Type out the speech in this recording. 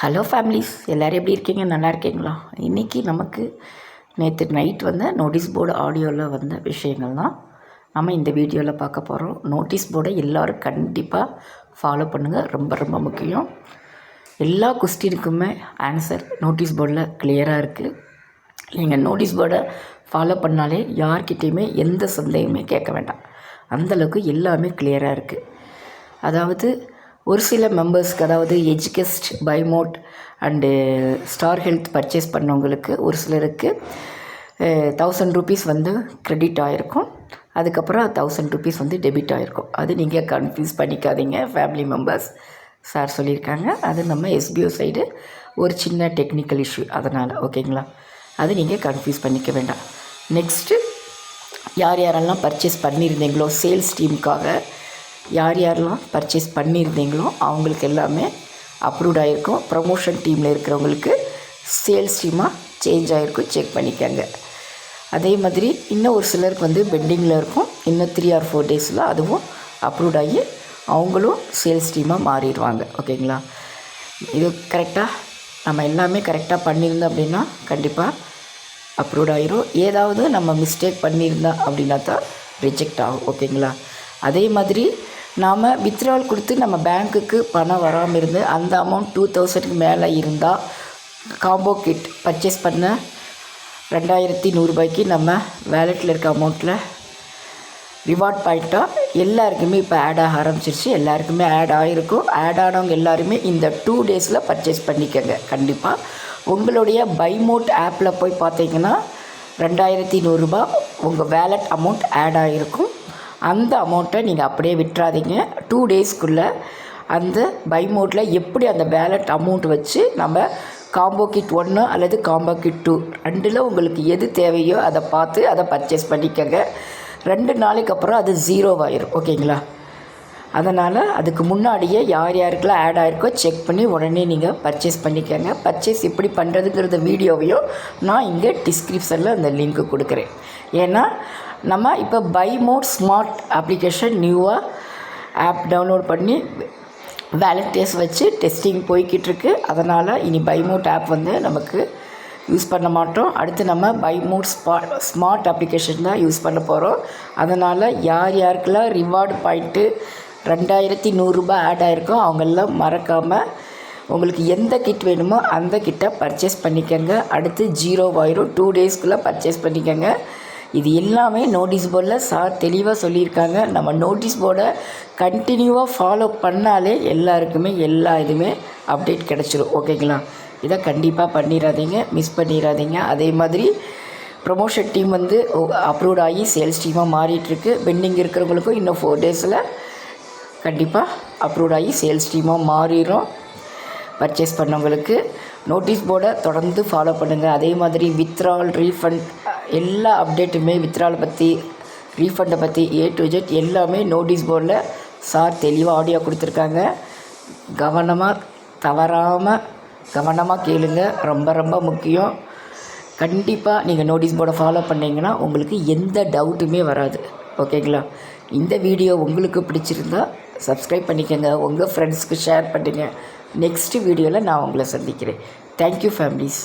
Hello families எல்லோரும் எப்படி இருக்கீங்க? நல்லா இருக்கீங்களா? இன்றைக்கி நமக்கு நேற்று நைட் வந்த நோட்டீஸ் போர்டு ஆடியோவில் வந்த விஷயங்கள் தான் நம்ம இந்த வீடியோவில் பார்க்க போகிறோம் நோட்டீஸ் போர்டை எல்லோரும் கண்டிப்பாக ஃபாலோ பண்ணுங்கள் ரொம்ப ரொம்ப முக்கியம். எல்லா கொஸ்டினுக்குமே ஆன்சர் நோட்டீஸ் போர்டில் கிளியராக இருக்குது நீங்கள் நோட்டீஸ் போர்டை ஃபாலோ பண்ணாலே யார்கிட்டேயுமே எந்த சந்தேகமே கேட்க வேண்டாம். அந்தளவுக்கு எல்லாமே கிளியராக இருக்குது அதாவது ஒரு சில மெம்பர்ஸ்க்கு அதாவது எஜுகெஸ்ட் பைமோட் அண்டு ஸ்டார் ஹெல்த் பர்ச்சேஸ் பண்ணவங்களுக்கு ஒரு சிலருக்கு uh, தௌசண்ட் ருபீஸ் வந்து க்ரெடிட் ஆகிருக்கும் அதுக்கப்புறம் தௌசண்ட் ருபீஸ் வந்து டெபிட் ஆகிருக்கும் அது நீங்கள் கன்ஃபியூஸ் பண்ணிக்காதீங்க ஃபேமிலி மெம்பர்ஸ் சார் சொல்லியிருக்காங்க. அது நம்ம எஸ்பிஓ சைடு ஒரு சின்ன டெக்னிக்கல் இஷ்யூ அதனால் ஓகேங்களா அது நீங்கள் கன்ஃபியூஸ் பண்ணிக்க வேண்டாம். நெக்ஸ்ட்டு யார் யாரெல்லாம் பர்ச்சேஸ் பண்ணியிருந்தீங்களோ சேல்ஸ் டீமுக்காக யார் யாரெல்லாம் பர்ச்சேஸ் பண்ணியிருந்தீங்களோ அவங்களுக்கு எல்லாமே அப்ரூவ்ட் ஆகிருக்கும் ப்ரமோஷன் டீமில் இருக்கிறவங்களுக்கு சேல்ஸ் டீமாக சேஞ்ச் ஆகிருக்கும் செக் பண்ணிக்கோங்க. அதே மாதிரி இன்னும் ஒரு சிலருக்கு வந்து பெண்டிங்கில் இருக்கும். இன்னும் த்ரீ ஆர் ஃபோர் டேஸில் அதுவும் அப்ரூவ்ட் ஆகி அவங்களும் சேல்ஸ் டீமாக மாறிடுவாங்க. ஓகேங்களா? இது கரெக்டாக நம்ம எல்லாமே கரெக்டாக பண்ணியிருந்தோம் அப்படின்னா கண்டிப்பாக அப்ரூவ்ட் ஆகிரும் ஏதாவது நம்ம மிஸ்டேக் பண்ணியிருந்தோம் அப்படின்னா தான் ரிஜெக்ட் ஆகும். ஓகேங்களா? அதே மாதிரி நாம் வித்ட்ரால் கொடுத்து நம்ம பேங்க்குக்கு பணம் வராமல் இருந்து அந்த அமௌண்ட் டூ தௌசண்ட்க்கு மேலே இருந்தால் காம்போ கிட் பர்ச்சேஸ் பண்ண ரெண்டாயிரத்தி நூறுரூபாய்க்கு நம்ம வேலெட்டில் இருக்க அமௌண்ட்டில் ரிவார்ட் பாயிண்ட்டாக எல்லாருக்குமே இப்போ ஆட் ஆக ஆரம்பிச்சிருச்சு. எல்லாருக்குமே ஆட் ஆகிருக்கும் ஆட் ஆனவங்க எல்லாருமே இந்த டூ டேஸில் பர்ச்சேஸ் பண்ணிக்கோங்க. கண்டிப்பாக உங்களுடைய பைமோட் ஆப்பில் போய் பார்த்தீங்கன்னா ரெண்டாயிரத்தி நூறுரூபா உங்கள் வேலட் அமௌண்ட் ஆட் ஆகிருக்கும் அந்த அமௌண்ட்டை நீங்கள் அப்படியே விட்டுறாதீங்க. டூ டேஸ்க்குள்ளே அந்த பை மோட்டில் எப்படி அந்த பேலட் அமௌண்ட் வச்சு நம்ம காம்போ கிட் ஒன்று அல்லது காம்போ கிட் டூ ரெண்டில் உங்களுக்கு எது தேவையோ அதை பார்த்து அதை பர்ச்சேஸ் பண்ணிக்கோங்க. ரெண்டு நாளைக்கு அப்புறம் அது ஜீரோவாயிரும் ஓகேங்களா? அதனால் அதுக்கு முன்னாடியே யார் யாருக்கெல்லாம் ஆட் ஆகிருக்கோ செக் பண்ணி உடனே நீங்கள் பர்ச்சேஸ் பண்ணிக்கோங்க. பர்ச்சேஸ் எப்படி பண்ணுறதுங்கிறத வீடியோவையும் நான் இங்கே டிஸ்கிரிப்ஷனில் அந்த லிங்க்கு கொடுக்குறேன். ஏன்னா நம்ம இப்போ பை மோட் ஸ்மார்ட் அப்ளிகேஷன் நியூவாக ஆப் டவுன்லோட் பண்ணி வேலட் வச்சு டெஸ்டிங் போய்கிட்டு இருக்கு அதனால் இனி பைமோட் ஆப் வந்து நமக்கு யூஸ் பண்ண மாட்டோம். அடுத்து நம்ம பைமோட் ஸ்பா ஸ்மார்ட் அப்ளிகேஷன் தான் யூஸ் பண்ண போகிறோம் அதனால் யார் யாருக்கெல்லாம் ரிவார்டு பாயிண்ட்டு ரெண்டாயிரத்தி நூறுரூபா ஆட் ஆகிருக்கோ அவங்கெல்லாம் மறக்காமல் உங்களுக்கு எந்த கிட் வேணுமோ அந்த கிட்டை பர்ச்சேஸ் பண்ணிக்கோங்க. அடுத்து ஜீரோ ஆயிரும் டூ டேஸ்க்குள்ளே பர்ச்சேஸ் பண்ணிக்கோங்க. இது எல்லாமே நோட்டீஸ் போர்டில் சார் தெளிவாக சொல்லியிருக்காங்க. நம்ம நோட்டீஸ் போர்டை கண்டினியூவாக ஃபாலோ பண்ணாலே எல்லாருக்குமே எல்லா இதுவுமே அப்டேட் கிடச்சிரும். ஓகேங்களா இதை கண்டிப்பாக பண்ணிடாதீங்க மிஸ் பண்ணிடாதீங்க அதே மாதிரி ப்ரொமோஷன் டீம் வந்து அப்ரூவ் ஆகி சேல்ஸ் டீமாக மாறிட்டுருக்கு. பெண்டிங் இருக்கிறவங்களுக்கும் இன்னும் ஃபோர் டேஸில் கண்டிப்பாக அப்ரூவ் ஆகி சேல்ஸ் டீமாக மாறிடும் பர்ச்சேஸ் பண்ணவங்களுக்கு. நோட்டீஸ் போர்டை தொடர்ந்து ஃபாலோ பண்ணுங்கள் அதே மாதிரி வித்ரால் ரீஃபண்ட் எல்லா அப்டேட்டுமே வித்ராலை பற்றி ரீஃபண்டை பற்றி ஏ டு ஜெட் எல்லாமே நோட்டீஸ் போர்டில் சார் தெளிவாக ஆடியோ கொடுத்துருக்காங்க. கவனமாக தவறாமல் கவனமாக கேளுங்க. ரொம்ப ரொம்ப முக்கியம். கண்டிப்பாக நீங்கள் நோட்டீஸ் போர்டை ஃபாலோ பண்ணிங்கன்னா உங்களுக்கு எந்த டவுட்டுமே வராது. ஓகேங்களா இந்த வீடியோ உங்களுக்கு பிடிச்சிருந்தா சப்ஸ்கிரைப் பண்ணிக்கோங்க. உங்கள் ஃப்ரெண்ட்ஸ்க்கு ஷேர் பண்ணுங்கள் நெக்ஸ்ட்டு வீடியோவில் நான் உங்களை சந்திக்கிறேன். Thank you families